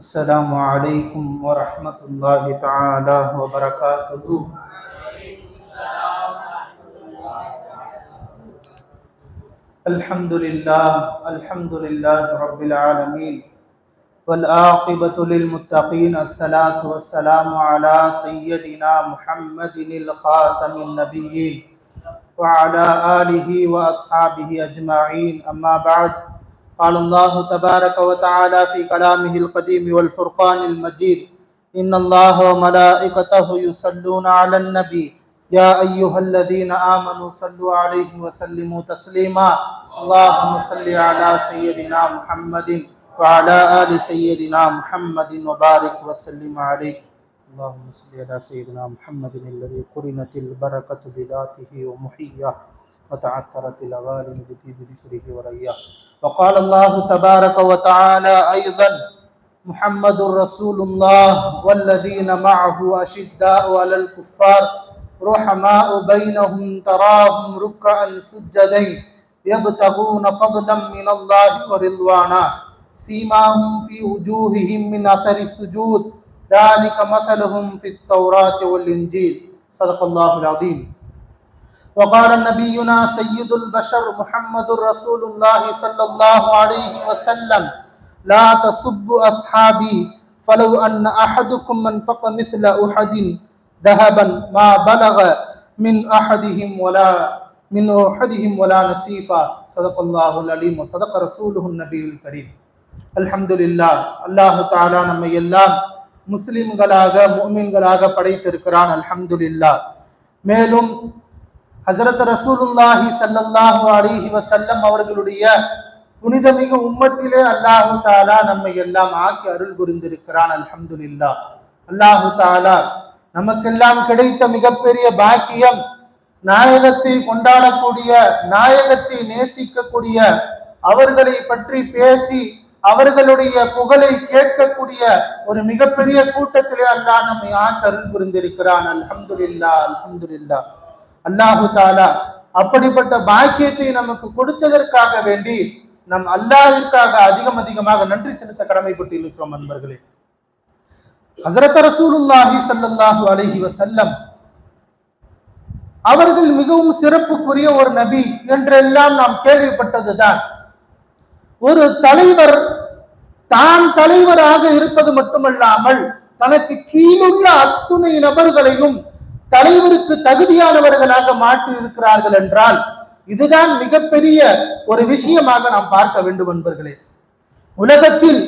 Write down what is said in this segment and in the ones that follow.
السلام علیکم ورحمۃ اللہ تعالی وبرکاتہ الحمد للہ الحمد للہ رب العالمین والعاقبة للمتقین الصلاة والسلام على سیدنا محمد الخاتم النبیین وعلى آلہ واصحابہ اجمعین اما بعد قال الله تبارك وتعالى في كلامه القديم والفرقان المجيد، إن الله وملائكته يصلون على النبي. يا أيها الذين آمنوا صلوا عليه وسلموا تسليما. اللهم صل على سيدنا محمد وعلى آل سيدنا محمد وبارك وسلم عليه. اللهم صل على سيدنا محمد الذي قرنت البركة بذاته ومحياه. وتعثرت الأغاني بطيب ذكره ورياه. وقال الله تبارك وتعالى أيضا محمد رسول الله والذين معه أشداء على الكفار رحماء بينهم تراهم ركعا سجدا يبتغون فضلا من الله ورضوانا سيماهم في وجوههم من أثر السجود ذلك مثلهم في التوراة والإنجيل. صدق الله العظيم. وقال نبينا سيد البشر محمد رسول الله صلى الله عليه وسلم لا تسبوا أصحابي فلو أن أحدكم منفق مثل أحد ذهبا ما بلغ من أحدهم ولا من أحدهم ولا نصيفا صدق الله العليم وصدق رسوله النبي الكريم الحمد لله الله تعالى நம்மை எல்லாம் முஸ்லிம்களாக முஃமின்களாக படைத்திருக்கிறான் அல்ஹம்துலில்லாஹ் மேலும் ஹசரத் ரசூலுல்லாஹி ஸல்லல்லாஹு அலிஹி வசல்லம் அவர்களுடைய புனிதமிகு உம்மத்திலே அல்லாஹு தாலா நம்மை எல்லாம் ஆக்கி அருள் புரிந்திருக்கிறான் அல்ஹம்துல்லா அல்லாஹு தாலா நமக்கெல்லாம் கிடைத்த மிகப்பெரிய பாக்கியம் நாயகத்தை கொண்டாடக்கூடிய நாயகத்தை நேசிக்கக்கூடிய அவர்களை பற்றி பேசி அவர்களுடைய புகழை கேட்கக்கூடிய ஒரு மிகப்பெரிய கூட்டத்திலே அல்லாஹ் நம்மை ஆக்கி அருள் புரிந்திருக்கிறான் அல்ஹம்துலில்லா அல்ஹம்துலில்லா அல்லாஹு தாலா அப்படிப்பட்ட பாக்கியத்தை நமக்கு கொடுத்ததற்காக வேண்டி நம் அல்லாஹிற்காக அதிகம் அதிகமாக நன்றி செலுத்த கடமைப்பட்டு இருக்கிறோம் நண்பர்களே. ஹசரத் ரசூலுல்லாஹி ஸல்லல்லாஹு அலஹி வசல்லம் அவர்கள் மிகவும் சிறப்புக்குரிய ஒரு நபி என்றெல்லாம் நாம் கேள்விப்பட்டதுதான். ஒரு தலைவர் தான் தலைவராக இருப்பது மட்டுமல்லாமல் தனக்கு கீழுள்ள அத்துணை நபர்களையும் தலைவருக்கு தகுதியானவர்களாக மாற்றி இருக்கிறார்கள் என்றால் இதுதான் மிகப்பெரிய ஒரு விஷயமாக நாம் பார்க்க வேண்டும் என்பர்களே. உலகத்தில்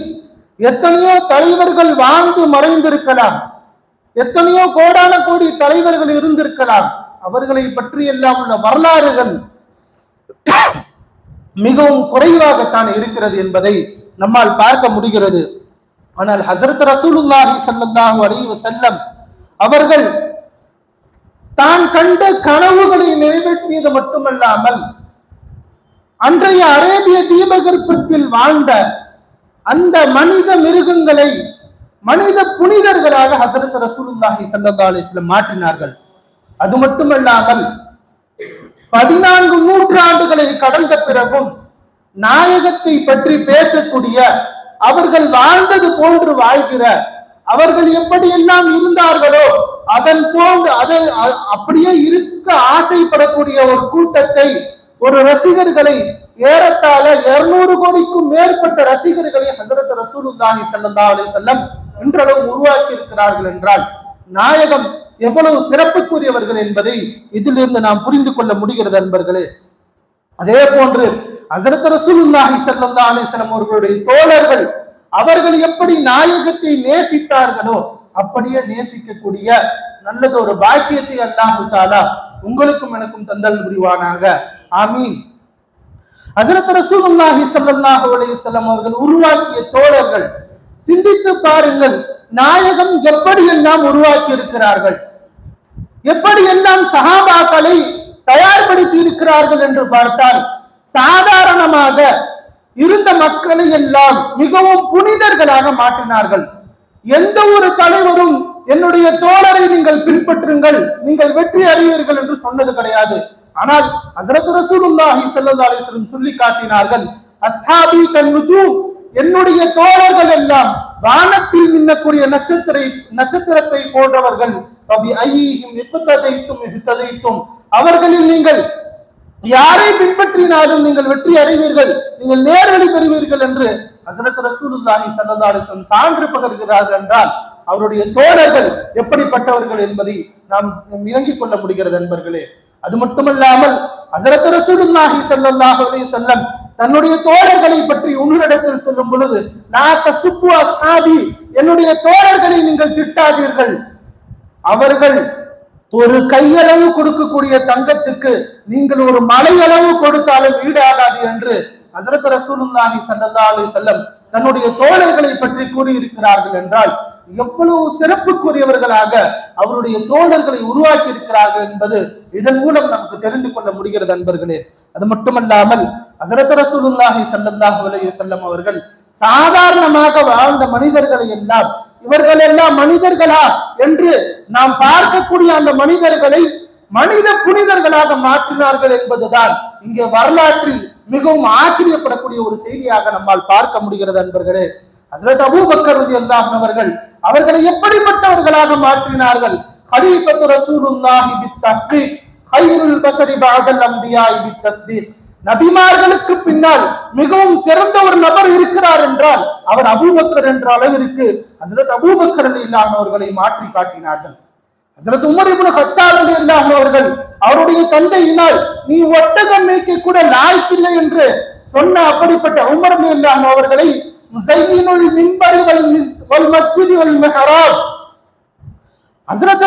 எத்தனையோ தலைவர்கள் வாழ்ந்து மறைந்திருக்கலாம் எத்தனையோ கோடான கோடி தலைவர்கள் இருந்திருக்கலாம் அவர்களை பற்றி எல்லாம் உள்ள வரலாறுகள் மிகவும் குறைவாகத்தான் இருக்கிறது என்பதை நம்மால் பார்க்க முடிகிறது. ஆனால் ஹசரத் ரசூலுல்லாஹி செல்லந்தாகும் அலைஹி செல்லம் அவர்கள் தான் கண்ட கனவுகளை நிறைவேற்றியது மட்டுமல்லாமல் அன்றைய அரேபிய தீபகற்பத்தில் வாழ்ந்த அந்த மனித மிருகங்களை மனித புனிதர்களாக ஹசரத் ரசூலுல்லாஹி ஸல்லல்லாஹு அலைஹி மாற்றினார்கள். அது மட்டுமல்லாமல் பதினான்கு நூற்றாண்டுகளை கடந்த பிறகும் நாயகத்தை பற்றி பேசக்கூடிய அவர்கள் வாழ்ந்தது போன்று வாழ்கிற அவர்கள் எப்படியெல்லாம் இருந்தார்களோ அதன் போன்று அதை அப்படியே இருக்க ஆசைப்படக்கூடிய ஒரு கூட்டத்தை ஒரு ரசிகர்களை ஏறத்தாழ இருநூறு கோடிக்கும் மேற்பட்ட ரசிகர்களை ஹசரத் ரசூலுல்லாஹி ஸல்லல்லாஹு அலைஹி வஸல்லம் இன்றளவு உருவாக்கி இருக்கிறார்கள் என்றால் நாயகம் எவ்வளவு சிறப்புக்குரியவர்கள் என்பதை இதிலிருந்து நாம் புரிந்து கொள்ள முடிகிறது நண்பர்களே அதே போன்று ஹசரத் ரசூலுல்லாஹி ஸல்லல்லாஹு அலைஹி வஸல்லம் அவர்களுடைய தோழர்கள் அவர்கள் எப்படி நாயகத்தை நேசித்தார்களோ அப்படியே நேசிக்கக்கூடிய நல்லது ஒரு பாக்கியத்தை அல்லாஹு தாலா உங்களுக்கும் எனக்கும் தந்தல் புரிவானாக. ஆமீன். ஹசரத் ரசூலுல்லாஹி ஸல்லல்லாஹு அலைஹி வஸல்லம் அவர்கள் உருவாக்கிய தோழர்கள் சிந்தித்து பாருங்கள் நாயகம் எப்படி எல்லாம் உருவாக்கி இருக்கிறார்கள்? எப்படி எல்லாம் சஹாபாக்களை தயார்படுத்தி இருக்கிறார்கள் என்று பார்த்தால் சாதாரணமாக இருந்த மக்களை எல்லாம் மிகவும் புனிதர்களாக மாற்றினார்கள். எந்த ஒரு தலைவரும் என்னுடைய தோழரை நீங்கள் பின்பற்றுங்கள் நீங்கள் வெற்றி அடைவீர்கள் என்று சொன்னது கிடையாது. ஆனால் ஹசரத் ரசூலுல்லாஹி ஸல்லல்லாஹு அலைஹி வஸல்லம் சொல்லி காட்டினார்கள் அஸ்ஹாபி தன்னுது என்னுடைய தோழர்கள் எல்லாம் வானத்தில் மின்னக்கூடிய நட்சத்திர நட்சத்திரத்தை போன்றவர்கள் பபி ஐயும் இப்புத்ததைத்தும் இகுத்ததைத்தும் அவர்களில் நீங்கள் யாரை பின்பற்றினாலும் நீங்கள் வெற்றி அடைவீர்கள் நீங்கள் நேர்வழி பெறுவீர்கள் என்று ஹசரத் ரசூலுல்லாஹி ஸல்லல்லாஹு சான்று பகர்கிறார்கள் என்றால் அவருடைய தோழர்கள் எப்படிப்பட்டவர்கள் என்பதை நாம் இறங்கிக் கொள்ள முடிகிறது நண்பர்களே. அது மட்டுமல்லாமல் ஹசரத் ரசூலுல்லாஹி ஸல்லல்லாஹு செல்லம் தன்னுடைய தோழர்களை பற்றி உன்னிடத்தில் சொல்லும் பொழுது நான் தசுப்பு அஸ்ஹாபி என்னுடைய தோழர்களை நீங்கள் திட்டாதீர்கள். அவர்கள் ஒரு கையளவு கொடுக்கக்கூடிய தங்கத்துக்கு நீங்கள் ஒரு மலையளவு கொடுத்தாலும் ஈடாகாது என்று அதற்கு ரசூலுல்லாஹி சல்லா அலி செல்லம் தன்னுடைய தோழர்களை பற்றி கூறியிருக்கிறார்கள் என்றால் எவ்வளவு சிறப்புக்குரியவர்களாக அவருடைய தோழர்களை உருவாக்கி இருக்கிறார்கள் என்பது இதன் மூலம் நமக்கு தெரிந்து கொள்ள முடிகிறது நண்பர்களே அது மட்டுமல்லாமல் ஹஜரத் ரசூலுல்லாஹி ஸல்லல்லாஹு அலைஹி அவர்கள் சாதாரணமாக வாழ்ந்த மனிதர்களை எல்லாம் இவர்கள் எல்லாம் மனிதர்களா என்று நாம் பார்க்கக்கூடிய அந்த மனிதர்களை மனித புனிதர்களாக மாற்றினார்கள் என்பதுதான் இங்கே வரலாற்றில் மிகவும் ஆச்சரியப்படக்கூடிய ஒரு செய்தியாக நம்மால் பார்க்க முடிகிறது நண்பர்களே ஹசரத் அபூபக்கர் ரலியல்லாஹு அவர்கள் அவர்களை எப்படிப்பட்டவர்களாக மாற்றினார்கள்? ஹலீஃபத்து ரசூலுல்லாஹி பித்தஹ்கீக் ஹைருல் பஷரி பஅதல் அன்பியாஇ பித்தஸ்தீக். நபிமார்களுக்கு பின்னால் மிகவும் சிறந்த ஒரு நபர் இருக்கிறார் என்றால் அவர் அபூபக்கர் என்ற அளவிற்கு ஹசரத் அபூபக்கர் ரலியல்லாஹு அவர்களை மாற்றி காட்டினார்கள் ஹசரத் உமர் இப்னு கத்தாப் ரலியல்லாஹு அவர்கள் அவருடைய தந்தையினால் நீ ஒட்டகம் மேய்க்க கூட லாய்க்கில்லை என்று சொன்ன அப்படிப்பட்ட உமர் ரலியல்லாஹு அவர்களை முஸையினுல் மின்பரி வல் மிஸ் வல் மஸ்ஜிதி வல்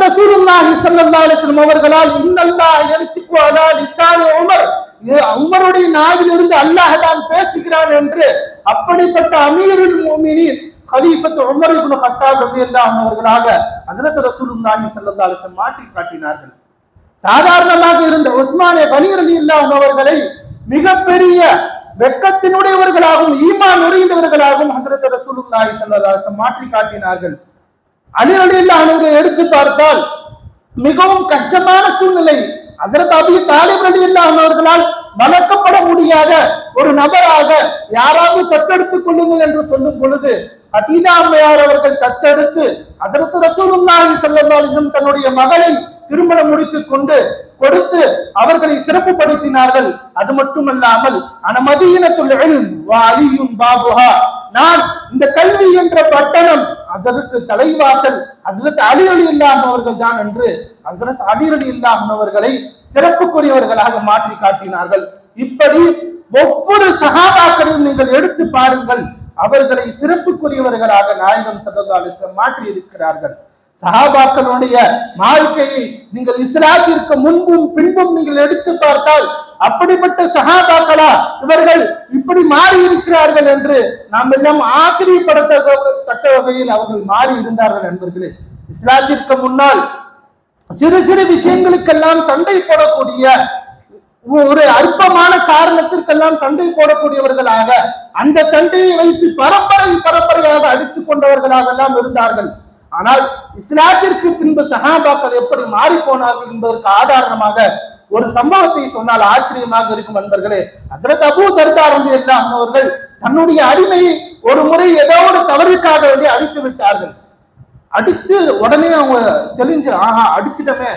ரசூலுல்லாஹி ஸல்லல்லாஹு அலைஹி வஸல்லம் அவர்களால் இன்னல்லாஹ் யன்திகு அலா லிசானி உமர். இது உமருடைய நாவிலிருந்து அல்லாஹ் தான் பேசுகிறான் என்று அப்படிப்பட்ட அமீருல் முஃமினீன் கலீஃபத் உமர் இப்னு கத்தாப் ரலியல்லாஹு அவர்களாக ஹஸ்ரத் ரசூலுல்லாஹி ஸல்லல்லாஹு அலைஹி வஸல்லம் மாற்றி காட்டினார்கள். சாதாரணமாக இருந்த உஸ்மானே பனி ரலியல்லாஹு அவர்களை மிகப்பெரிய வெட்கத்தினுடையவர்களாகவும் ஈமான் நெறிந்தவர்களாகவும் ஹஸ்ரத் ரசூலுல்லாஹி ஸல்லல்லாஹு மாற்றி காட்டினார்கள். அலி அணுகளை எடுத்து பார்த்தால் மிகவும் கஷ்டமான சூழ்நிலை. ஹசரத் அபி தாலிப் அலி அவர்களால் வளர்க்கப்பட முடியாத ஒரு நபராக யாராவது தத்தெடுத்துக் கொள்ளுங்கள் என்று சொல்லும் பொழுது ஹதீஜா அம்மையார் அவர்கள் தத்தெடுத்து அதற்கு ரசூலுல்லாஹி ஸல்லல்லாஹு அலைஹி தன்னுடைய மகளை திருமணம் முடித்துக் கொண்டு கொடுத்து அவர்களை சிறப்புப்படுத்தினார்கள் அது மட்டுமல்லாமல் அனமதீனத்துல் பாபுஹா. நான் இந்த கல்வி என்ற பட்டணம் அதற்கு தலைவாசல் அசரத் அலி இல்லாமவர்கள் இல்லாம அவர்கள் தான் என்று அசரத் அலி இல்லாமவர்களை சிறப்புக்குரியவர்களாக மாற்றி காட்டினார்கள். இப்படி ஒவ்வொரு சகாபாக்களையும் நீங்கள் எடுத்து பாருங்கள். அவர்களை சிறப்புக்குரியவர்களாக நாயகம் சல்லல்லாஹு மாற்றி இருக்கிறார்கள் சகாபாக்களுடைய வாழ்க்கையை நீங்கள் இஸ்லாத்திற்கு முன்பும் பின்பும் நீங்கள் எடுத்து பார்த்தால் அப்படிப்பட்ட சகாபாக்களா இவர்கள் இப்படி மாறி இருக்கிறார்கள் என்று நாம் எல்லாம் ஆச்சரியப்படத்தக்க வகையில் அவர்கள் மாறி இருந்தார்கள் என்பர்களே. இஸ்லாத்திற்கு முன்னால் சிறு சிறு விஷயங்களுக்கெல்லாம் சண்டை போடக்கூடிய ஒரு அற்பமான காரணத்திற்கெல்லாம் சண்டை போடக்கூடியவர்களாக அந்த சண்டையை வைத்து பரம்பரை பரம்பரையாக அடித்துக் கொண்டவர்களாக எல்லாம் இருந்தார்கள். ஆனால் இஸ்லாத்திற்கு பின்பு சஹாபாக்கள் எப்படி மாறி போனார்கள் என்பதற்கு ஆதாரணமாக ஒரு சம்பவத்தை சொன்னால் ஆச்சரியமாக இருக்கும் நண்பர்களே அசரத் அபு தர்தா எல்லாம் அவர்கள் தன்னுடைய அடிமையை ஒரு முறை ஏதோ ஒரு தவறுக்காக வேண்டி அடித்து விட்டார்கள். அடித்து உடனே அவங்க தெளிஞ்சு ஆஹா அடிச்சிட்டமே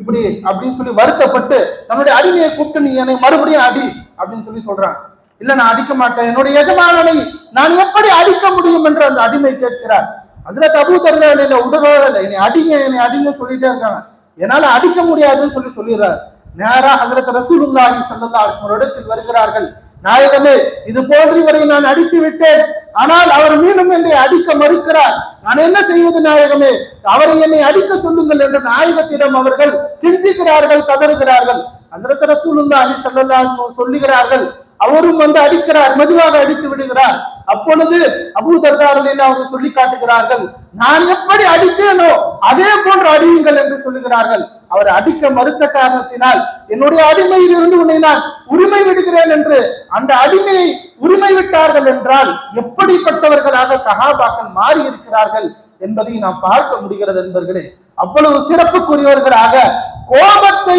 இப்படி அப்படின்னு சொல்லி வருத்தப்பட்டு தன்னுடைய அடிமையை கூப்பிட்டு நீ என்னை மறுபடியும் அடி அப்படின்னு சொல்லி சொல்றாங்க. இல்ல நான் அடிக்க மாட்டேன். என்னுடைய எஜமானனை நான் எப்படி அடிக்க முடியும்? என்று அந்த அடிமை கேட்கிறார். அதுல தபு தரல உடவே இல்லை என்னை அடிங்க என்னை அடிங்க சொல்லிட்டே இருக்காங்க. என்னால அடிக்க முடியாதுன்னு சொல்லி சொல்லிடுறாரு. நேரா ஹசரத் ரசூலுல்லாஹி ஸல்லல்லாஹு அலைஹி ஒரு இடத்தில் வருகிறார்கள். நாயகமே இது போன்று இவரை நான் அடித்து விட்டேன். ஆனால் அவர் மீண்டும் என்னை அடிக்க மறுக்கிறார். நான் என்ன செய்வது நாயகமே? அவரை என்னை அடிக்க சொல்லுங்கள் என்று நாயகத்திடம் அவர்கள் கிஞ்சுகிறார்கள் கதறுகிறார்கள். ஹசரத் ரசூலுல்லாஹி ஸல்லல்லாஹு அலைஹி சொல்லுகிறார்கள் அவரும் வந்து அடிக்கிறார் மெதுவாக அடித்து விடுகிறார். அப்பொழுது அபூ தர்தாரில் அவர்கள் சொல்லி காட்டுகிறார்கள் நான் எப்படி அடித்தேனோ அதே போன்று அடியுங்கள் என்று சொல்லுகிறார்கள். அவர் அடிக்க மறுத்த காரணத்தினால் என்னுடைய அடிமையில் இருந்து உன்னை நான் உரிமை விடுகிறேன் என்று அந்த அடிமையை உரிமை விட்டார்கள் என்றால் எப்படிப்பட்டவர்களாக சகாபாக்கள் மாறி இருக்கிறார்கள் என்பதை நாம் பார்க்க முடிகிறது என்பர்களே. அவ்வளவு சிறப்புக்குரியவர்களாக கோபத்தை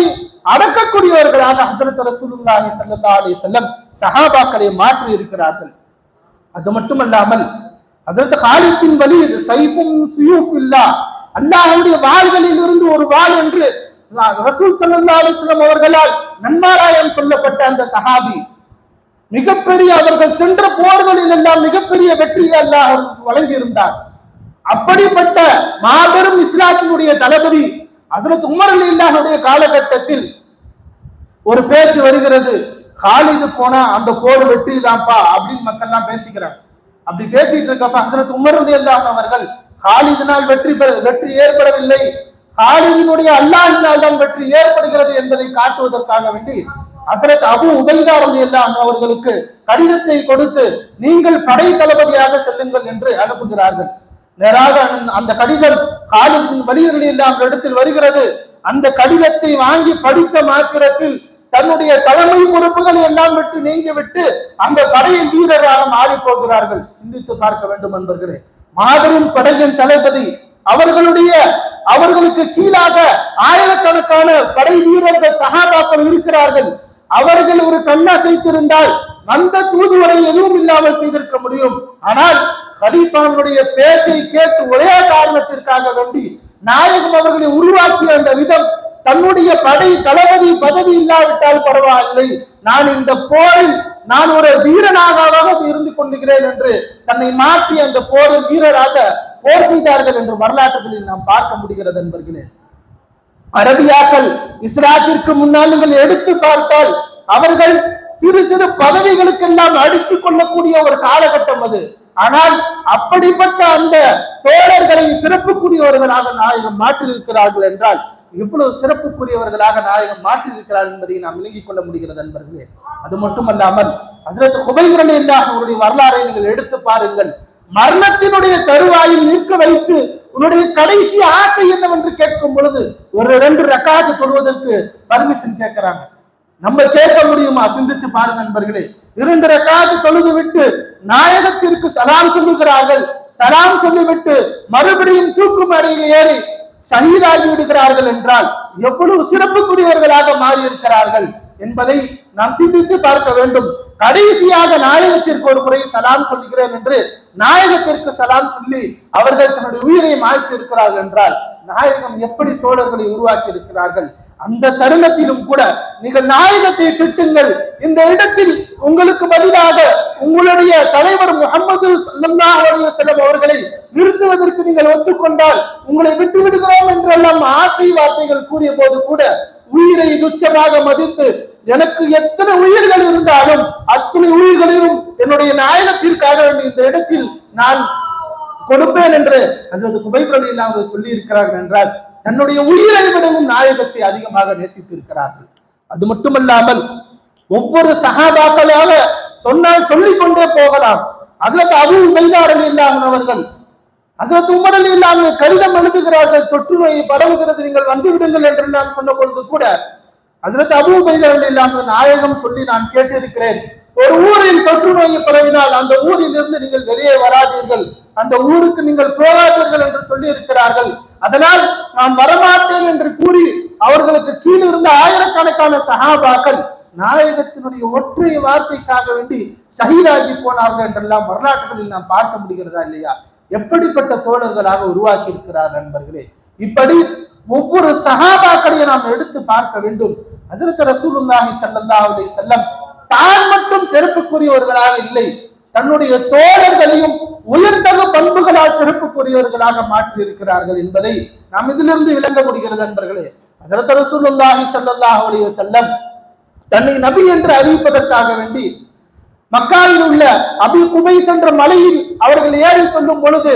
அடக்கக்கூடியவர்களாக ஹசரத் ரசூலுல்லாஹி சல்லல்லாஹு அலைஹி வஸல்லம் சஹாபாக்களை மாற்றி இருக்கிறார்கள் அது மட்டுமல்லாமல் அதற்கு காலித்தின் வழி சைஃபும் சியூஃப் இல்லா அல்லாஹுடைய வாள்களில் இருந்து ஒரு வாள் என்று ரசூல் ஸல்லல்லாஹு அலைஹி அவர்களால் நன்மாராயம் சொல்லப்பட்ட அந்த சஹாபி மிகப்பெரிய அவர்கள் சென்ற போர்களில் எல்லாம் மிகப்பெரிய வெற்றியை அல்லாஹ் வழங்கியிருந்தார். அப்படிப்பட்ட மாபெரும் இஸ்லாத்தினுடைய தளபதி அசரத் உமர் அலில்லாஹுடைய காலகட்டத்தில் ஒரு பேச்சு வருகிறது. காலிது போனா அந்த போர் வெற்றி தான்ப்பா அப்படின்னு மக்கள் எல்லாம் பேசிக்கிறாங்க. அப்படி பேசிட்டு இருக்கப்ப ஹசரத் உமர்ந்து ரலியல்லாஹு அவர்கள் காலிதினால் வெற்றி பெற வெற்றி ஏற்படவில்லை. காலிதினுடைய அல்லாஹினால் தான் வெற்றி ஏற்படுகிறது என்பதை காட்டுவதற்காக வேண்டி ஹசரத் அபு உபைதா எல்லாம் அவர்களுக்கு கடிதத்தை கொடுத்து நீங்கள் படை தளபதியாக செல்லுங்கள் என்று அனுப்புகிறார்கள். நேராக அந்த- அந்த கடிதம் காலிதின் வழியர்கள் எல்லாம் இடத்தில் வருகிறது. அந்த கடிதத்தை வாங்கி படித்த மாத்திரத்தில் தன்னுடைய தலைமை பொறுப்புகள் எல்லாம் விட்டு நீங்கிவிட்டு அந்த படையின் வீரராக மாறி போகிறார்கள் சிந்தித்து பார்க்க வேண்டும் என்பர்களே மாபெரும் படையின் தளபதி அவர்களுடைய அவர்களுக்கு கீழாக ஆயிரக்கணக்கான படை வீரர்கள் சகாபாக்கள் இருக்கிறார்கள். அவர்கள் ஒரு கண்ணசைத்திருந்தால் அந்த தூதுவரை எதுவும் இல்லாமல் செய்திருக்க முடியும். ஆனால் கலீஃபாவுடைய பேச்சை கேட்டு ஒரே காரணத்திற்காக வேண்டி நாயகம் அவர்களை உருவாக்கிய அந்த விதம் தன்னுடைய படை தளபதி பதவி இல்லாவிட்டால் பரவாயில்லை. நான் இந்த போரில் நான் ஒரு வீரனாக இருந்து கொண்டுகிறேன் என்று தன்னை மாற்றி அந்த போரில் வீரராக போர் செய்தார்கள் என்று வரலாற்றுகளில் நாம் பார்க்க முடிகிறது என்பர்களே. அரபியாக்கள் இஸ்லாத்திற்கு முன்னால் நீங்கள் எடுத்து பார்த்தால் அவர்கள் சிறு சிறு பதவிகளுக்கெல்லாம் அடித்துக் கொள்ளக்கூடிய ஒரு காலகட்டம் அது. ஆனால் அப்படிப்பட்ட அந்த தோழர்களை சிறப்புக்குரியவர்களாக நாயகம் மாற்றியிருக்கிறார்கள் என்றால் எவ்வளவு சிறப்புக்குரியவர்களாக நாயகம் மாற்றியிருக்கிறார் என்பதை நாம் விளங்கிக் கொள்ள முடிகிறது நண்பர்களே அது மட்டுமல்லாமல் ஹசரத் குபைகுரன் இல்லாத அவருடைய வரலாறை நீங்கள் எடுத்து பாருங்கள். மரணத்தினுடைய தருவாயில் நிற்க வைத்து உன்னுடைய கடைசி ஆசை என்னவென்று கேட்கும் பொழுது ஒரு ரெண்டு ரெக்கார்டு சொல்வதற்கு பர்மிஷன் கேட்கிறாங்க. நம்ம கேட்க முடியுமா? சிந்திச்சு பாருங்க நண்பர்களே இரண்டு ரெக்கார்டு தொழுது விட்டு நாயகத்திற்கு சலாம் சொல்லுகிறார்கள். சலாம் சொல்லிவிட்டு மறுபடியும் தூக்கு மேடையில் ஏறி ஷஹீதாகி விடுகிறார்கள் என்றால் எவ்வளவு சிறப்புக்குரியவர்களாக மாறியிருக்கிறார்கள் என்பதை நாம் சிந்தித்து பார்க்க வேண்டும். கடைசியாக நாயகத்திற்கு ஒரு முறை சலாம் சொல்லுகிறேன் என்று நாயகத்திற்கு சலாம் சொல்லி அவர்கள் தன்னுடைய உயிரை மாய்த்து இருக்கிறார்கள் என்றால் நாயகம் எப்படி தோழர்களை உருவாக்கி இருக்கிறார்கள் அந்த தருணத்திலும் கூட நீங்கள் நாயகத்தை திட்டுங்கள். இந்த இடத்தில் உங்களுக்கு பதிலாக உங்களுடைய தலைவர் முகமது செல்லம் அவர்களை நிறுத்துவதற்கு நீங்கள் ஒத்துக்கொண்டால் உங்களை விட்டு விடுகிறோம் என்றெல்லாம் ஆசை வார்த்தைகள் கூறிய போது கூட உயிரை துச்சமாக மதித்து எனக்கு எத்தனை உயிர்கள் இருந்தாலும் அத்தனை உயிர்களையும் என்னுடைய நாயகத்திற்காக வேண்டிய இந்த இடத்தில் நான் கொடுப்பேன் என்று அதற்கு குபைபுரலி இல்லாமல் சொல்லி இருக்கிறார்கள் என்றால் தன்னுடைய உயிரை விடவும் நாயகத்தை அதிகமாக நேசித்து இருக்கிறார்கள் அது மட்டுமல்லாமல் ஒவ்வொரு சகாபாக்களாக சொன்னால் சொல்லிக் கொண்டே போகலாம். அதற்கு அபு மைதாரல் இல்லாமல் அவர்கள் ஹசரத் உமர் இல்லாமல் கடிதம் எழுதுகிறார்கள் தொற்று நோய் பரவுகிறது நீங்கள் வந்து விடுங்கள் என்று நான் சொன்ன பொழுது கூட ஹசரத் அபு பைதர் இல்லாமல் நாயகம் சொல்லி நான் கேட்டிருக்கிறேன். ஒரு ஊரில் தொற்று நோய் பரவினால் அந்த ஊரில் இருந்து நீங்கள் வெளியே வராதீர்கள். அந்த ஊருக்கு நீங்கள் போகாதீர்கள் என்று சொல்லி இருக்கிறார்கள் அதனால் நான் வரமாட்டேன் என்று கூறி அவர்களுக்கு கீழ் இருந்த ஆயிரக்கணக்கான சகாபாக்கள் நாயகத்தினுடைய ஒற்றை வார்த்தைக்காக வேண்டி சகிதாகி போனார்கள் என்றெல்லாம் வரலாற்றுகளில் நாம் பார்க்க முடிகிறதா இல்லையா? எப்படிப்பட்ட தோழர்களாக உருவாக்கி இருக்கிறார் நண்பர்களே? இப்படி ஒவ்வொரு சகாபாக்களையும் நாம் எடுத்து பார்க்க வேண்டும். ஹஜரத் ரசூலுல்லாஹி ஸல்லல்லாஹு அலைஹி செல்லம் தான் மட்டும் செருப்புக்குரியவர்களாக இல்லை தன்னுடைய தோழர்களையும் உயர்தக பண்புகளால் சிறப்புக்குரியவர்களாக மாற்றி இருக்கிறார்கள் என்பதை நாம் இதிலிருந்து விளங்க முடிகிறது நண்பர்களே. அதற்கு ரசூலுல்லாஹி ஸல்லல்லாஹு அலைஹி செல்லம் தன்னை நபி என்று அறிவிப்பதற்காக வேண்டி மக்காவில் உள்ள அபி குபைஸ் என்ற மலையில் அவர்கள் ஏறி சொல்லும் பொழுது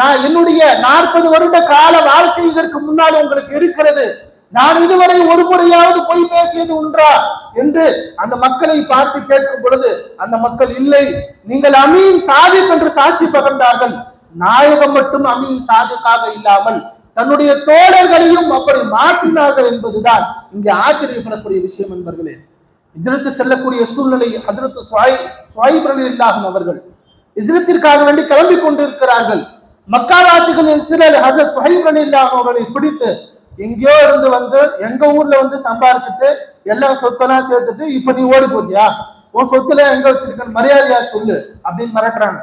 நான் என்னுடைய நாற்பது வருட கால வாழ்க்கை இதற்கு முன்னால் உங்களுக்கு இருக்கிறது. நான் இதுவரை ஒரு முறையாவது பொய் பேசியது உண்டா என்று அந்த மக்களை பார்த்து கேட்கும் பொழுது அந்த மக்கள் இல்லை நீங்கள் அமீன் சாதிக் என்று சாட்சி பகர்ந்தார்கள். நாயகம் மட்டும் அமீன் சாதிக்காக இல்லாமல் தன்னுடைய தோழர்களையும் அப்படி மாற்றினார்கள் என்பதுதான் இங்கே ஆச்சரியப்படக்கூடிய விஷயம் என்பர்களே. இஜரத்து செல்லக்கூடிய சூழ்நிலை அதிரத்து சுவாயிப் இல்லாகும் அவர்கள். இஜரத்திற்காக வேண்டி கிளம்பி கொண்டிருக்கிறார்கள். மக்காவாசிகளின் சிலர் ஹசரத் சுஹைப் இல்லாகும் அவர்களை பிடித்து எங்கேயோ இருந்து வந்து எங்க ஊர்ல வந்து சம்பாதிச்சுட்டு எல்லா சொத்தெல்லாம் சேர்த்துட்டு இப்ப நீ ஓடி போறியா? உன் சொத்துல எங்க வச்சிருக்கேன் மரியாதையா சொல்லு அப்படின்னு மிரட்டுறாங்க.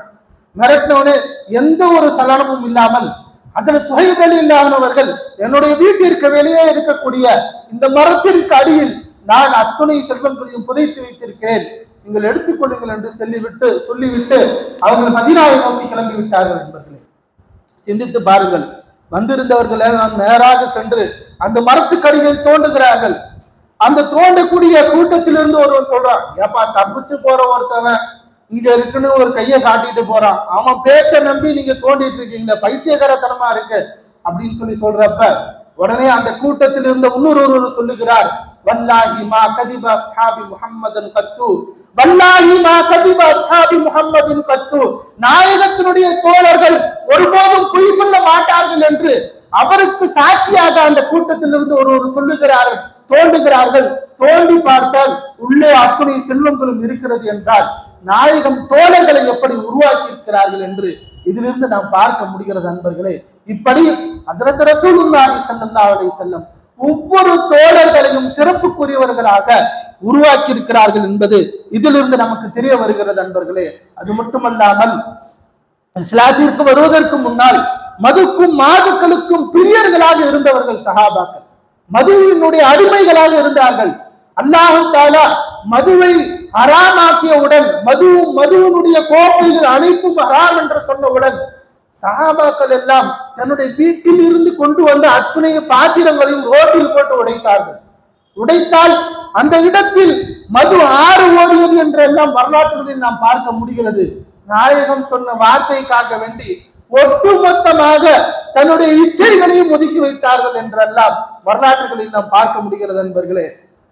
மிரட்டினவனே எந்த ஒரு சலனமும் இல்லாமல் அதுல சுஹைப் இல்லாதவர்கள் என்னுடைய வீட்டிற்கு வெளியே இருக்கக்கூடிய இந்த மரத்திற்கு அடியில் நான் அத்துணை செல்வங்களையும் புதைத்து வைத்திருக்கிறேன். நீங்கள் எடுத்துக்கொள்ளுங்கள் என்று சொல்லிவிட்டு சொல்லிவிட்டு அவர்கள் மதினாவை நோக்கி கிளம்பி விட்டார்கள் என்பர்களே சிந்தித்து பாருங்கள். வந்திருந்தவர்கள் எல்லாம் நேராக சென்று அந்த மரத்துக்கடியில் தோண்டுகிறார்கள். அந்த தோண்டக்கூடிய கூட்டத்திலிருந்து ஒருவன் சொல்றான் ஏப்பா தப்பிச்சு போற ஒருத்தவன் இங்க இருக்குன்னு ஒரு கையை காட்டிட்டு போறான். அவன் பேச்ச நம்பி நீங்க தோண்டிட்டு இருக்கீங்களே பைத்தியகரத்தனமா இருக்கு. அப்படின்னு சொல்லி சொல்றப்ப உடனே அந்த கூட்டத்தில் இருந்த இன்னொரு ஒருவர் சொல்லுகிறார் வல்லாஹி மா கதிப அஸ்ஹாபி முஹம்மதன் கத்து வல்லாஹி மா கதிப அஸ்ஹாபி முஹம்மதின் கத்து. நாயகத்தினுடைய தோழர்கள் ஒருபோதும் பொய் சொல்ல மாட்டார்கள் என்று அவருக்கு சாட்சியாக அந்த கூட்டத்திலிருந்து ஒருவர் சொல்லுகிறார்கள் தோண்டுகிறார்கள். தோண்டி பார்த்தால் உள்ளே அத்துணை செல்வங்களும் இருக்கிறது என்றால் நாயகம் தோழர்களை எப்படி உருவாக்கி இருக்கிறார்கள் என்று இதிலிருந்து நாம் பார்க்க முடிகிறது நண்பர்களே இப்படி ஹசரத் ரசூலுல்லாஹி ஸல்லல்லாஹு அலைஹி வஸல்லம் ஒவ்வொரு தோழர்களையும் சிறப்புக்குரியவர்களாக உருவாக்கி இருக்கிறார்கள் என்பது இதிலிருந்து நமக்கு தெரிய வருகிறது நண்பர்களே அது மட்டுமல்லாமல் இஸ்லாத்திற்கு வருவதற்கு முன்னால் மதுக்கும் மாதுக்களுக்கும் பிரியர்களாக இருந்தவர்கள் சகாபாக்கள் மதுவினுடைய அடிமைகளாக இருந்தார்கள். அல்லாஹு தாலா மதுவை ஹராமாக்கியவுடன் மதுவும் மதுவினுடைய கோப்பைகள் அனைத்தும் ஹராம் என்று சொன்னவுடன் சஹாபாக்கள் எல்லாம் தன்னுடைய வீட்டில் இருந்து கொண்டு வந்த அத்துணைய பாத்திரங்களையும் ரோட்டில் போட்டு உடைத்தார்கள். உடைத்தால் அந்த இடத்தில் மது ஆறு ஓடியது என்றெல்லாம் வரலாற்றுகளில் நாம் பார்க்க முடிகிறது. நாயகம் சொன்ன வார்த்தைக்காக வேண்டி ஒட்டுமொத்தமாக தன்னுடைய இச்சைகளையும் ஒதுக்கி வைத்தார்கள் என்றெல்லாம் வரலாற்றுகளில் நாம் பார்க்க முடிகிறது நண்பர்களே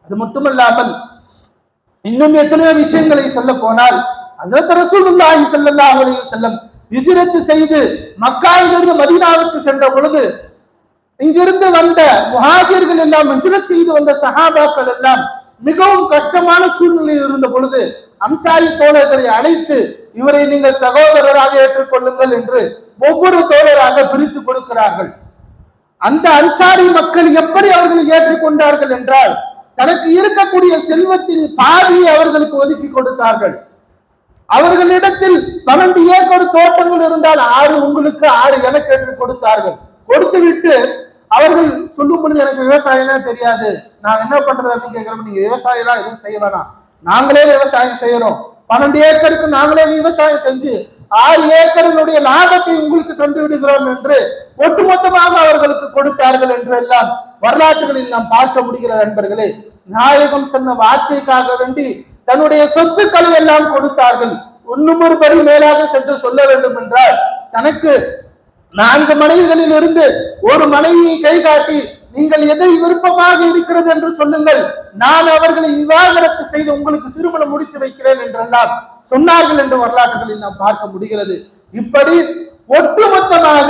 அது மட்டுமல்லாமல் இன்னும் எத்தனையோ விஷயங்களை சொல்ல போனால் அசரத் ரசூலுல்லாஹி ஸல்லல்லாஹு அலைஹி வஸல்லம் ஹிஜ்ரத் செய்து மக்காவிலிருந்து மதீனாவுக்கு சென்ற பொழுது இங்கிருந்து வந்த முஹாஜிர்கள் எல்லாம் ஹிஜ்ரத் செய்து வந்த சஹாபாக்கள் எல்லாம் மிகவும் கஷ்டமான சூழ்நிலையில் இருந்த பொழுது அம்சாரி தோழர்களை அழைத்து இவரை நீங்கள் சகோதரராக ஏற்றுக்கொள்ளுங்கள் என்று ஒவ்வொரு தோழராக பிரித்து கொடுக்கிறார்கள். அந்த அன்சாரி மக்கள் எப்படி அவர்களை ஏற்றுக்கொண்டார்கள் என்றால் தனக்கு இருக்கக்கூடிய செல்வத்தின் பாதியை அவர்களுக்கு ஒதுக்கி கொடுத்தார்கள். அவர்களிடத்தில் பன்னெண்டு ஏக்கர் தோட்டங்கள் இருந்தால் ஆறு உங்களுக்கு ஆறு எனக்கு என்று கொடுத்தார்கள். கொடுத்து விட்டு அவர்கள் சொல்லும் பொழுது எனக்கு விவசாயமே தெரியாது. நான் என்ன பண்றது அப்படின்னு கேட்கிறோம் நீங்க விவசாயம் எல்லாம் எதுவும் செய்ய வேணாம். நாங்களே விவசாயம் செய்யறோம். பன்னெண்டு ஏக்கருக்கு நாங்களே விவசாயம் செஞ்சு ஆறு ஏக்கரினுடைய லாபத்தை உங்களுக்கு தந்து விடுகிறோம் என்று ஒட்டுமொத்தமாக அவர்களுக்கு கொடுத்தார்கள் என்று எல்லாம் வரலாற்றுகளில் நாம் பார்க்க முடிகிறது நண்பர்களே நாயகம் சொன்ன வார்த்தைக்காக வேண்டி தன்னுடைய சொத்துக்களை எல்லாம் கொடுத்தார்கள். இன்னும் படி மேலாக சென்று சொல்ல வேண்டும் என்றால் தனக்கு நான்கு மனைவிகளில் இருந்து ஒரு மனைவியை கை காட்டி நீங்கள் எதை விருப்பமாக இருக்கிறது என்று சொல்லுங்கள். நான் அவர்களை விவாகரத்து செய்து உங்களுக்கு திருமணம் முடித்து வைக்கிறேன் என்றெல்லாம் சொன்னார்கள் என்று வரலாற்றுகளில் நாம் பார்க்க முடிகிறது. இப்படி ஒட்டுமொத்தமாக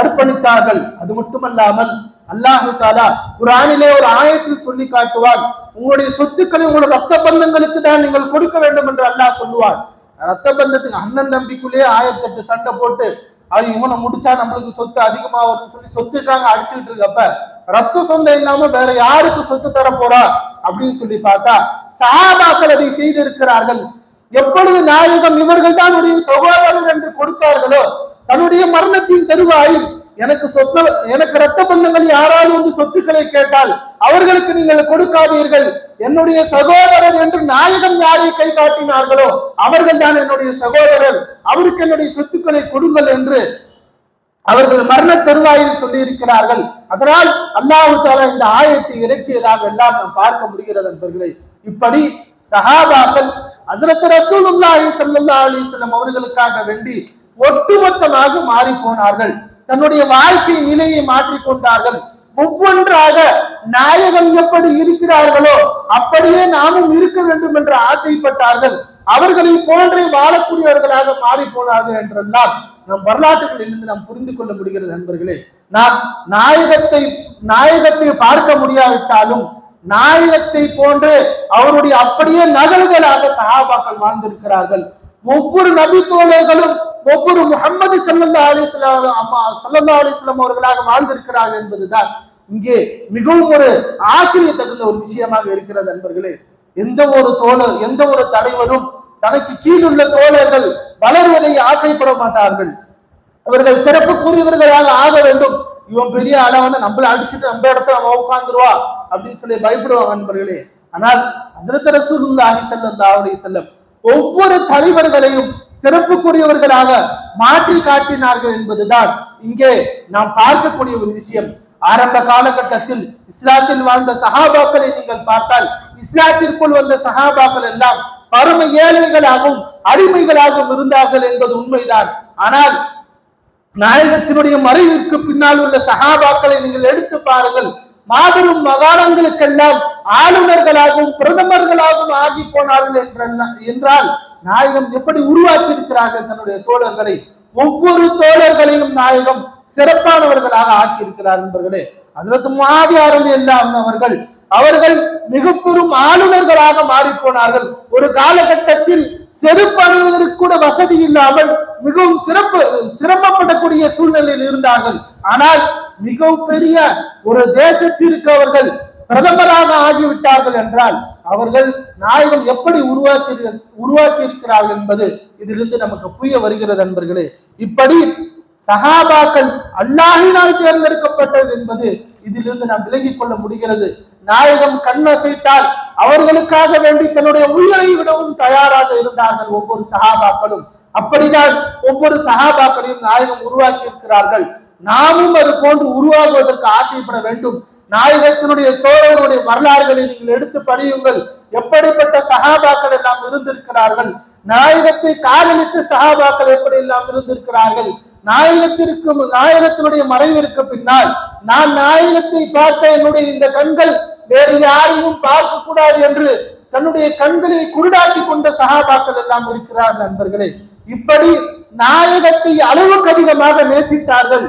அர்ப்பணித்தார்கள். அது மட்டுமல்லாமல் அல்லாஹு தாலா குரானிலே ஒரு ஆயத்தில் சொல்லி காட்டுவான். உங்களுடைய சொத்துக்களை உங்களுடைய ரத்த பந்தங்களுக்கு தான் நீங்கள் கொடுக்க வேண்டும் என்று அல்லாஹ் சொல்லுவான். ரத்த பந்தத்துக்கு அண்ணன் தம்பிக்குள்ளேயே ஆயிரத்தெட்டு சண்டை போட்டு அது இவனை முடிச்சா நம்மளுக்கு சொத்து அதிகமா வரும்னு சொல்லி சொத்துக்காக அடிச்சுட்டு இருக்கப்ப ரத்த சொந்தம் இல்லாம வேற யாருக்கு சொத்து தர போறா? அப்படின்னு சொல்லி பார்த்தா சாபாக்கள் அதை செய்திருக்கிறார்கள். எப்பொழுது நாயகம் இவர்கள் தான் சகோதரர் என்று கொடுத்தார்களோ தன்னுடைய மரணத்தின் தருவாயில் எனக்கு சொத்து எனக்கு ரத்த பந்தங்கள் யாராவது வந்து சொத்துக்களை கேட்டால் அவர்களுக்கு நீங்கள் கொடுக்காதீர்கள். என்னுடைய சகோதரர் என்று நாயகம் யாரை கை காட்டினார்களோ அவர்கள் தான் என்னுடைய சகோதரர். அவருக்கு என்னுடைய சொத்துக்களை கொடுங்கள் என்று அவர்கள் மரண தருவாயில் சொல்லி இருக்கிறார்கள் அதனால் அல்லாஹு தாலா இந்த ஆயத்தை இறக்கியதாக எல்லாம் நாம் பார்க்க முடிகிறது என்பர்களே இப்படி சஹாபாக்கள் அசரத் ரசூல் அல்லாஹி சல்லா வஸல்லம் அவர்களுக்காக வேண்டி ஒட்டுமொத்தமாக மாறி போனார்கள் தன்னுடைய வாழ்க்கை நிலையை மாற்றிக் கொண்டார்கள். ஒவ்வொன்றாக நாயகம் எப்படி இருக்கிறார்களோ அப்படியே நாமும் இருக்க வேண்டும் என்று ஆசைப்பட்டார்கள். அவர்களை போன்றே வாழக்கூடியவர்களாக மாறி போனார்கள் என்றெல்லாம் நம் வரலாற்றுகளிலிருந்து நாம் புரிந்து கொள்ள முடிகிறது நண்பர்களே. நாம் நாயகத்தை நாயகத்தை பார்க்க முடியாவிட்டாலும் நாயகத்தை போன்று அவருடைய அப்படியே நகல்களாக சஹாபாக்கள் வாழ்ந்திருக்கிறார்கள். ஒவ்வொரு நபி தோழர்களும் ஒவ்வொரு முகமது சல்லல்லா அலிஸ்லாம் அம்மா சல்லல்லா அலிஸ்லாம் அவர்களாக வாழ்ந்திருக்கிறார்கள் என்பதுதான் இங்கே மிகவும் ஒரு ஆச்சரிய தகுந்த ஒரு விஷயமாக இருக்கிறது நண்பர்களே. எந்த ஒரு தோழர் எந்த ஒரு தலைவரும் தனக்கு கீழுள்ள தோழர்கள் வளர்வதை ஆசைப்பட மாட்டார்கள். அவர்கள் சிறப்புக்குரியவர்களாக ஆக வேண்டும். இவன் பெரிய ஆளா வந்து நம்மள அடிச்சுட்டு நம்ம இடத்துல அவன் உட்கார்ந்துருவா அப்படின்னு சொல்லி பயப்படுவாங்க நண்பர்களே. ஆனால் ஹஜரத் ரசூலுல்லாஹி செல்லம் தாவடி செல்லம் ஒவ்வொரு தலைவர்களையும் சிறப்புக்குரியவர்களாக மாற்றி காட்டினார்கள் என்பதுதான் இங்கே நாம் பார்க்கக்கூடிய ஒரு விஷயம். ஆரம்ப காலகட்டத்தில் இஸ்லாத்தில் வாழ்ந்த சகாபாக்களை நீங்கள் பார்த்தால் இஸ்லாத்திற்குள் வந்த சகாபாக்கள் எல்லாம் பரம ஏழைகளாகவும் அடிமைகளாகவும் இருந்தார்கள் என்பது உண்மைதான். ஆனால் நாயகத்தினுடைய மறைவிற்கு பின்னால் உள்ள சகாபாக்களை நீங்கள் எடுத்து பாருங்கள். மாபெரும் மகாணங்களுக்கெல்லாம் ஆளுநர்களாகவும் பிரதமர்களாகவும் ஆகி போனார்கள் என்ற- என்றால் நாயகம் எப்படி உருவாக்கி இருக்கிறார்கள் தன்னுடைய தோழர்களை? ஒவ்வொரு தோழர்களையும் நாயகம் சிறப்பானவர்களாக ஆக்கியிருக்கிறார் என்பர்களே. அதற்கு மாவியாரல் எல்லாம் அவர்கள் அவர்கள் மிக பெரும் ஆளுநர்களாக மாறிப்போனார்கள் ஒரு காலகட்டத்தில் செருப்பு அணிவதற்கு கூட வசதி இல்லாமல் மிகவும் சிறப்பு சிரமப்படக்கூடிய சூழ்நிலையில் இருந்தார்கள். ஆனால் மிகவும் பெரிய ஒரு தேசத்திற்கு அவர்கள் பிரதமராக ஆகிவிட்டார்கள் என்றால் அவர்கள் நாயகம் எப்படி உருவாக்கி உருவாக்கி இருக்கிறார்கள் என்பது இதிலிருந்து நமக்கு புரிய வருகிறது நண்பர்களே இப்படி சகாபாக்கள் அல்லாஹினால் தேர்ந்தெடுக்கப்பட்டது என்பது இதிலிருந்து நாம் விலகிக் கொள்ள முடிகிறது. நாயகம் கண்ணசைத்தால் அவர்களுக்காக வேண்டி தன்னுடைய உயிரை விடவும் தயாராக இருந்தார்கள் ஒவ்வொரு சகாபாக்களும். அப்படிதான் ஒவ்வொரு சகாபாக்களையும் நாயகம் உருவாக்கி இருக்கிறார்கள் நாமும் அது போன்று உருவாகுவதற்கு ஆசைப்பட வேண்டும். நாயகத்தினுடைய தோழர்களுடைய வரலாறுகளை நீங்கள் எடுத்து படியுங்கள். எப்படிப்பட்ட சகாபாக்கள் எல்லாம் இருந்திருக்கிறார்கள்? நாயகத்தை காதலித்து சகாபாக்கள் எப்படி எல்லாம் இருந்திருக்கிறார்கள்? நாயகத்திற்கு நாயகத்தினுடைய மறைவிற்கு பின்னால் நான் நாயகத்தை பார்த்த என்னுடைய இந்த கண்கள் வேறு யாரையும் பார்க்க கூடாது என்று தன்னுடைய கண்களை குருடாக்கி கொண்ட சகாபாக்கள் எல்லாம் இருக்கிறார் நண்பர்களே. இப்படி நாயகத்தை அளவுக்கு அதிகமாக நேசித்தார்கள்.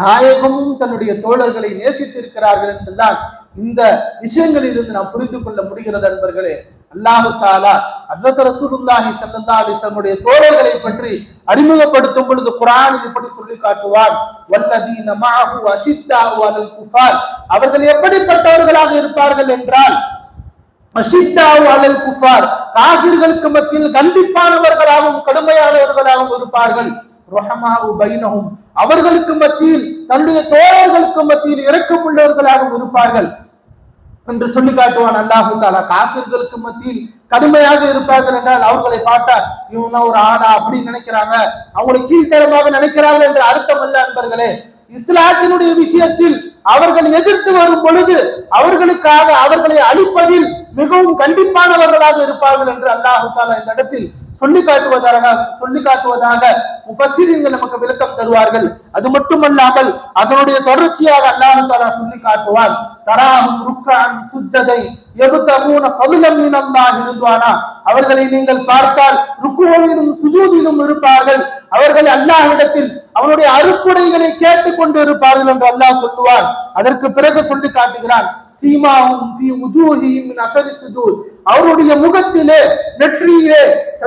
நாயகமும் தன்னுடைய தோழர்களை நேசித்திருக்கிறார்கள் என்றுதான் இந்த விஷயங்களிலிருந்து நாம் புரிந்து கொள்ள முடிகிறது நண்பர்களே. அல்லாஹு தாலா அசத் ரசூலுல்லாஹி ஸல்லல்லாஹு அலைஹி வஸல்லுடைய தோழர்களை பற்றி அறிமுகப்படுத்தும் பொழுது குர்ஆனில் இப்படி சொல்லி காட்டுவார். வல்லதீன மஅஹு அஷித்தாஹு அலல் குஃபார். அவர்கள் எப்படிப்பட்டவர்களாக இருப்பார்கள் என்றால் அஷித்தாவு அலல் குஃபார். காபிர்களுக்கு மத்தியில் கண்டிப்பானவர்களாகவும் கடுமையானவர்களாகவும் இருப்பார்கள். ரொஹமாவு பைனஹும். அவர்களுக்கு மத்தியில் தன்னுடைய தோழர்களுக்கு மத்தியில் இறக்கம் உள்ளவர்களாகவும் இருப்பார்கள். என்று சொல்லி காட்டுவான் அல்லாஹு தாலா காப்பிர்களுக்கு மத்தியில் கடுமையாக இருப்பார்கள் என்றால் அவர்களை பார்த்தா இவங்க ஒரு ஆடா அப்படின்னு நினைக்கிறாங்க. அவங்களை கீழ்த்தரமாக நினைக்கிறார்கள் என்று அர்த்தம் அல்ல அன்பர்களே. இஸ்லாத்தினுடைய விஷயத்தில் அவர்கள் எதிர்த்து வரும் பொழுது அவர்களுக்காக அவர்களை அழிப்பதில் மிகவும் கண்டிப்பானவர்களாக இருப்பார்கள் என்று அல்லாஹு தாலா இந்த இடத்தில் சொல்லி காட்டுவதாக சொல்லி காட்டுவதாக முஃபஸ்ஸிரீன்கள் நமக்கு விளக்கம் தருவார்கள். அது மட்டுமல்லாமல் அதனுடைய தொடர்ச்சியாக அல்லாஹு தாலா சொல்லி காட்டுவான். தராம் ருக்கான் சுத்ததை எபுத்தகூன ஃபதுலம் மினல்லாஹி அவர்களை நீங்கள் பார்த்தால் ருக்குவிலும் சுஜூதிலும் இருப்பார்கள். அவர்கள் அல்லாஹ்விடத்தில் அவனுடைய அறுப்புடைகளை கேட்டுக் கொண்டு இருப்பார்கள் என்று அல்லாஹ் சொல்லுவான். அதற்கு பிறகு சொல்லி காட்டுகிறான் சீமாவும் அவருடைய முகத்திலே நெட்டு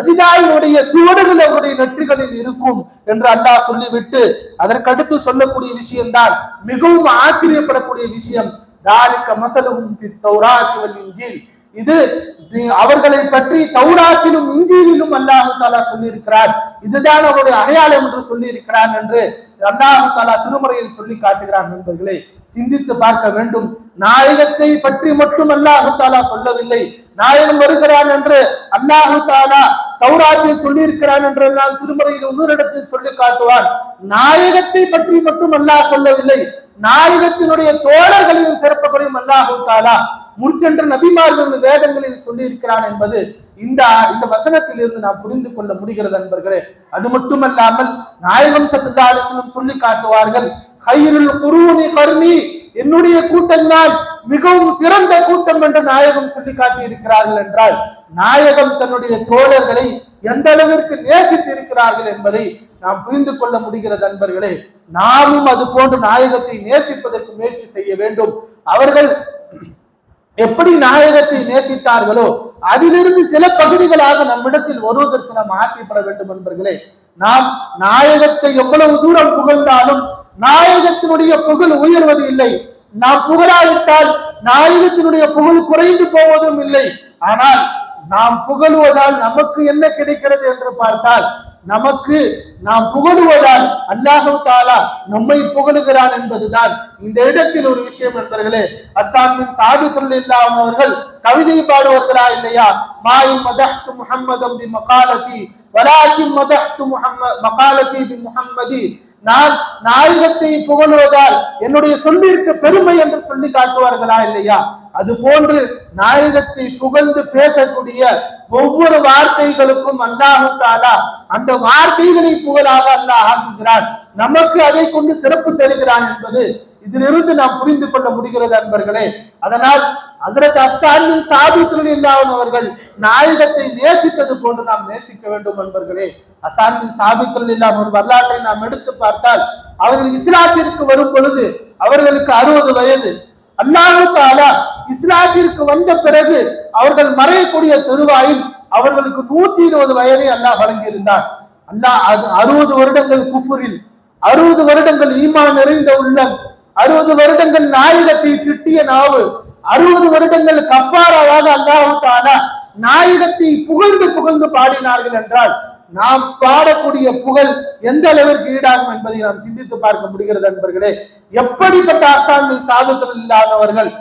சஜிதாயினுடைய சுவடுகள் அவருடைய நெற்றிகளில் இருக்கும் என்று அல்லாஹ் சொல்லிவிட்டு அதற்கடுத்து சொல்லக்கூடிய விஷயம்தான் மிகவும் ஆச்சரியப்படக்கூடிய விஷயம். தாலிக்க மசலும் இது அவர்களை பற்றி தௌராத்திலும் இஞ்சியிலும் அல்லாஹு தாலா சொல்லியிருக்கிறார். இதுதான் அவருடைய அடையாளம் என்று சொல்லியிருக்கிறான் என்று அல்லாஹு தாலா திருமுறையில் சொல்லி காட்டுகிறான் நண்பர்களே. சிந்தித்து பார்க்க வேண்டும். நாயகத்தை பற்றி மட்டும் அல்லாஹு தாலா சொல்லவில்லை. நாயகம் வருகிறான் என்று அல்லாஹு தாலா தௌராத்தில் சொல்லியிருக்கிறான் என்று எல்லாம் திருமுறையில் இன்னொரு இடத்தில் சொல்லி காட்டுவான். நாயகத்தை பற்றி மட்டும் அல்லாஹ் சொல்லவில்லை. நாயகத்தினுடைய தோழர்களையும் சிறப்புகளையும் அல்லாஹு தாலா முற்சென்ற நபிமார்கள் வேதங்களில் சொல்லியிருக்கிறான் என்பது இந்த இந்த வசனத்தில் இருந்து நாம் புரிந்து கொள்ள முடிகிறது நண்பர்களே அது மட்டுமல்லாமல் நாயகம் சத்துதாலும் சொல்லி காட்டுவார்கள் கயிறில் குருவனி கருணி என்னுடைய கூட்டம்தான் மிகவும் சிறந்த கூட்டம் என்று நாயகம் சொல்லி காட்டியிருக்கிறார்கள் என்றால் நாயகம் தன்னுடைய தோழர்களை எந்த அளவிற்கு நேசித்து இருக்கிறார்கள் என்பதை நாம் புரிந்து கொள்ள முடிகிறது நண்பர்களே நாமும் அது போன்று நாயகத்தை நேசிப்பதற்கு முயற்சி செய்ய வேண்டும். அவர்கள் எப்படி நாயகத்தை நேசித்தார்களோ அதிலிருந்து சில பகுதிகளாக நம்மிடத்தில் வருவதற்கு நாம் ஆசைப்பட வேண்டும் நண்பர்களே நாம் நாயகத்தை எவ்வளவு தூரம் புகழ்ந்தாலும் நாயகத்தினுடைய புகழ் உயர்வது இல்லை. நாம் புகழாவிட்டால் நாயகத்தினுடைய புகழ் குறைந்து போவதும் இல்லை. ஆனால் நாம் புகழுவதால் நமக்கு என்ன கிடைக்கிறது என்று பார்த்தால் நமக்கு நாம் புகழுவதால் அல்லாஹு தாலா நம்மை புகழுகிறான் என்பதுதான். இந்த இடத்தில் ஒரு விஷயம் நண்பர்களே அசாமின் சாது இல்லாம அவர்கள் கவிதை பாடுவார்களா இல்லையா? மாயும் மதஹ்து முஹம்மதம் பி மகாலதி வலாக்கின் மதஹ்து முஹம்மத் மகாலதி பி முஹம்மதி நான் நாயகத்தை புகழுவதால் என்னுடைய சொல்லிற்கு பெருமை என்று சொல்லி காட்டுவார்களா இல்லையா? அது போன்று நாயகத்தை புகழ்ந்து பேசக்கூடிய ஒவ்வொரு வார்த்தைகளுக்கும் அல்லாஹு அந்த வார்த்தைகளை புகழாக அல்லாஹ் ஆக்குகிறான். நமக்கு அதை கொண்டு சிறப்பு தருகிறான் என்பது இதிலிருந்து நாம் புரிந்து கொள்ள முடிகிறது அன்பர்களே. அதனால் அதற்கு அஸ்தானின் சாபித்துடன் இல்லாமல் அவர்கள் நாயகத்தை நேசித்தது போன்று நாம் நேசிக்க வேண்டும் என்பர்களே அசாமின் சாபித்துடன் இல்லாமல் ஒரு வரலாற்றை நாம் எடுத்து பார்த்தால் அவர்கள் இஸ்லாத்திற்கு வரும் பொழுது அவர்களுக்கு அறுபது வயது. அல்லாஹு தாலா இஸ்லாத்திற்கு வந்த பிறகு அவர்கள் மறையக்கூடிய தருவாயில் அவர்களுக்கு நூத்தி இருபது வயதை அல்லாஹ் வழங்கியிருந்தார் அல்லாஹ் அது அறுபது வருடங்கள் குஃபுரில் அறுபது வருடங்கள் ஈமான் நிறைந்த உள்ளம் அறுபது வருடங்கள் நாயகத்தை திட்டிய நாவு அறுபது வருடங்கள் கஃபாராவாக அல்லாஹு தாலா நாயகத்தை புகழ்ந்து புகழ்ந்து பாடினார்கள் என்றால் நாம் பாடக்கூடிய புகழ் எந்த அளவிற்கு ஈடாகும் என்பதை நாம் சிந்தித்து பார்க்க முடிகிறது நண்பர்களே எப்படிப்பட்ட ஆசான்கள் சாதத்தில் இல்லாதவர்கள்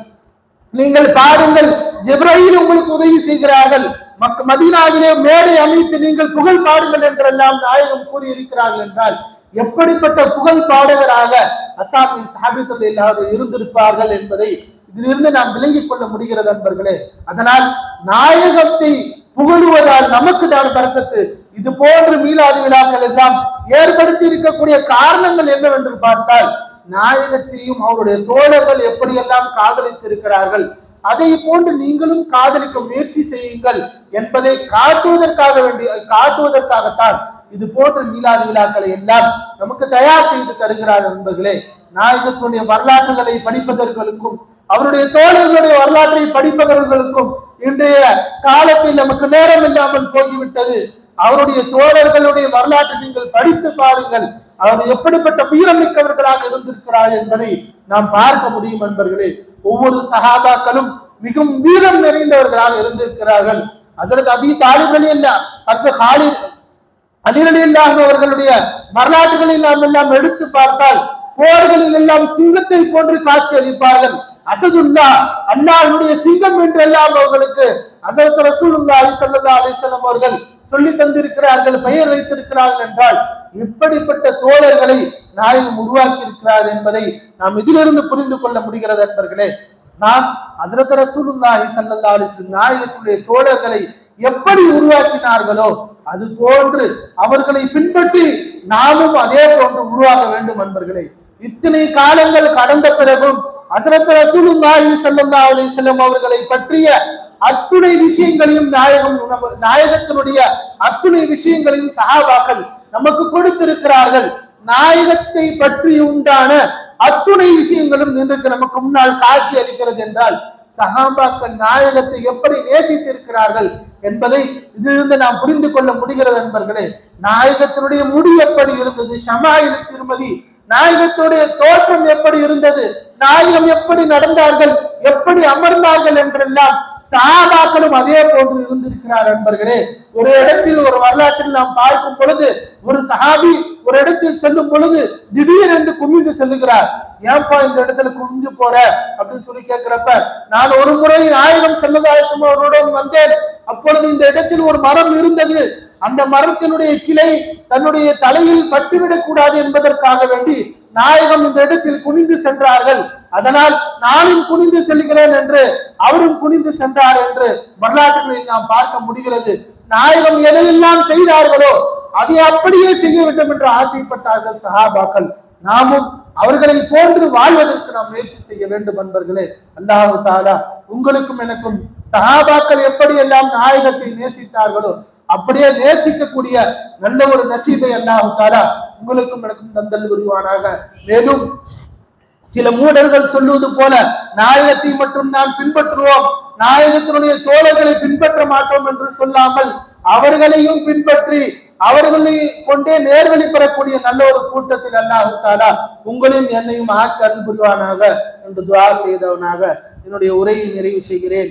நீங்கள் பாடுங்கள் ஜிப்ராஹில் உங்களுக்கு உதவி செய்கிறார்கள். மக் மதீனாவிலே மேடை அமைத்து நீங்கள் புகழ் பாடுங்கள் என்றெல்லாம் நாயகம் கூறியிருக்கிறார்கள் என்றால் எப்படிப்பட்ட புகழ் பாடகராக அசாமின் சாபித்தல் இல்லாத இருந்திருப்பார்கள் என்பதை இதிலிருந்து நாம் விளங்கிக் கொள்ள முடிகிறது நண்பர்களே அதனால் நாயகத்தை புகழுவதால் நமக்கு தான் பறக்கத்து இது போன்ற மீளாது விழாக்கள் எல்லாம் ஏற்படுத்தி இருக்கக்கூடிய காரணங்கள் என்னவென்று பார்த்தால் நாயகத்தையும் அவருடைய தோழர்கள் எப்படியெல்லாம் காதலித்திருக்கிறார்கள் அதை போன்று நீங்களும் காதலிக்க முயற்சி செய்யுங்கள் என்பதை காட்டுவதற்காக வேண்டிய காட்டுவதற்காகத்தான் இது போன்ற மீளாது விழாக்களை எல்லாம் நமக்கு தயார் செய்து தருகிறார் நண்பர்களே. நாயகத்துடைய வரலாற்றுகளை படிப்பதற்களுக்கும் அவருடைய தோழர்களுடைய வரலாற்றை படிப்பதற்களுக்கும் இன்றைய காலத்தில் நமக்கு நேரம் இல்லாமல் போய்விட்டது. அவருடைய தோழர்களுடைய வரலாற்றை நீங்கள் படித்து பாருங்கள். அவர் எப்படிப்பட்ட வீரமிக்கவர்களாக இருந்திருக்கிறார் என்பதை நாம் பார்க்க முடியும் நண்பர்களே. ஒவ்வொரு சகாபாக்களும் மிகவும் வீரம் நிறைந்தவர்களாக இருந்திருக்கிறார்கள். அதற்கு அபி தாலிபலி அல்ல அடுத்த ஹாலித் அலிரலி இல்லாம அவர்களுடைய வரலாற்றுகளை நாம் எல்லாம் எடுத்து பார்த்தால் போர்களில் எல்லாம் சிங்கத்தை போன்று காட்சி அளிப்பார்கள் அசதுல்லா அல்லாஹ்வுடைய சிங்கம் என்று எல்லாம் அவர்களுக்கு அசரத் ரசூலுல்லா அலிசல்லா அலிசல்லம் அவர்கள் சொல்லி தந்திருக்கிறார்கள் பெயர் வைத்திருக்கிறார்கள் என்றால் இப்படிப்பட்ட தோழர்களை நாயகம் உருவாக்கி இருக்கிறார் என்பதை நாம் இதிலிருந்து புரிந்து கொள்ள முடிகிறது என்பர்களே நாம் அசரத் ரசூலுல்லா அலிசல்லா அலிசல் நாயகத்துடைய தோழர்களை எப்படி உருவாக்கினார்களோ அது போன்று அவர்களை பின்பற்றி நாமும் அதே போன்று உருவாக வேண்டும் நண்பர்களே. இத்தனை காலங்கள் கடந்த பிறகும் அசரத் ரசூலுல்லாஹி ஸல்லல்லாஹு அலைஹி வஸல்லம் அவர்களை பற்றிய அத்துணை விஷயங்களையும் நாயகம் நாயகத்தினுடைய அத்துணை விஷயங்களையும் சஹாபாக்கள் நமக்கு கொடுத்திருக்கிறார்கள். நாயகத்தை பற்றி உண்டான அத்துணை விஷயங்களும் இன்றைக்கு நமக்கு முன்னால் காட்சி அளிக்கிறது என்றால் சஹாபாக்கள் நாயகத்தை எப்படி நேசித்திருக்கிறார்கள்? என்பதை இதிலிருந்து நாம் புரிந்து கொள்ள முடிகிறது நண்பர்களே. நாயகத்தினுடைய முடி எப்படி இருந்தது? ஷமாயில திருமதி. நாயகத்துடைய தோற்றம் எப்படி இருந்தது? நாயகம் எப்படி நடந்தார்கள்? எப்படி அமர்ந்தார்கள் என்றெல்லாம் சஹாபாக்களும் அதே போன்று இருந்திருக்கிறார் நண்பர்களே. ஒரு இடத்தில் ஒரு வரலாற்றில் நாம் பார்க்கும் பொழுது ஒரு சஹாபி ஒரு இடத்தில் செல்லும் பொழுது திடீர் என்று குமிழ்ந்து செல்லுகிறார். ஏன்பா இந்த இடத்துல குமிஞ்சு போற? அப்படின்னு சொல்லி கேட்கிறப்ப நான் ஒரு முறை ஆயிரம் செல்லதாசம் அவருடன் வந்தேன். அப்பொழுது இந்த இடத்தில் ஒரு மரம் இருந்தது. அந்த மரத்தினுடைய கிளை தன்னுடைய தலையில் பட்டுவிடக் கூடாது என்பதற்காக வேண்டி நாயகம் இந்த இடத்தில் குனிந்து சென்றார்கள். அதனால் நானும் குனிந்து செல்கிறேன் என்று அவரும் குனிந்து சென்றார் என்று வரலாற்றுகளில் நாம் பார்க்க முடிகிறது. நாயகம் எதையெல்லாம் செய்தார்களோ அதை அப்படியே செய்ய வேண்டும் என்று ஆசைப்பட்டார்கள் சஹாபாக்கள். நாமும் அவர்களை போன்று வாழ்வதற்கு நாம் முயற்சி செய்ய வேண்டும் என்பர்களே அல்லாஹு தாலா உங்களுக்கும் எனக்கும் சஹாபாக்கள் எப்படி எல்லாம் நாயகத்தை நேசித்தார்களோ அப்படியே நேசிக்கக்கூடிய நல்ல ஒரு நசீபை அல்லாஹு தாலா உங்களுக்கும் எனக்கும் தந்தல் புரிவானாக. மேலும் சில மூடர்கள் சொல்லுவது போல நாயகத்தை மட்டும் நாம் பின்பற்றுவோம். நாயகத்தினுடைய தோழர்களை பின்பற்ற மாட்டோம் என்று சொல்லாமல் அவர்களையும் பின்பற்றி அவர்களை கொண்டே நேர்வழி பெறக்கூடிய நல்ல ஒரு கூட்டத்தில் அல்லாஹு தாலா உங்களையும் என்னையும் ஆக்கி அன்புரிவானாக புரிவானாக என்று துவா செய்தவனாக என்னுடைய உரையை நிறைவு செய்கிறேன்.